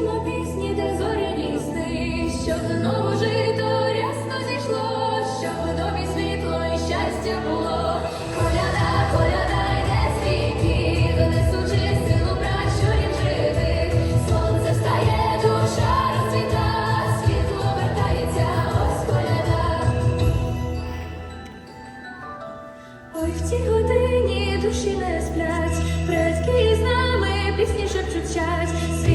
на пісні, де зорі що знову жито рясно зійшло, що в домі світло і щастя було. Коляда, коляда йде з ріки, донесучи силу пращурів жити. Сонце встає, душа розвіта, світло вертається, ось коляда. Ой, в цій годині душі не сплять, предки з нами пісні шепчуть час.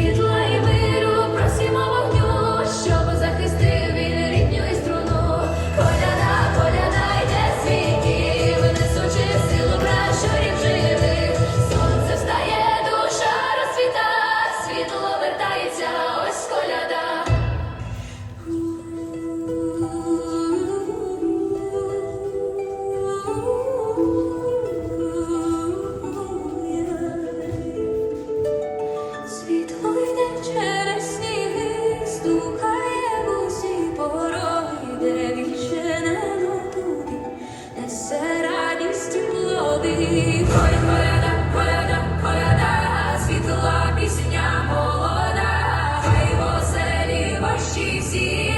Світла пісня молода, хай в оселі ваші всі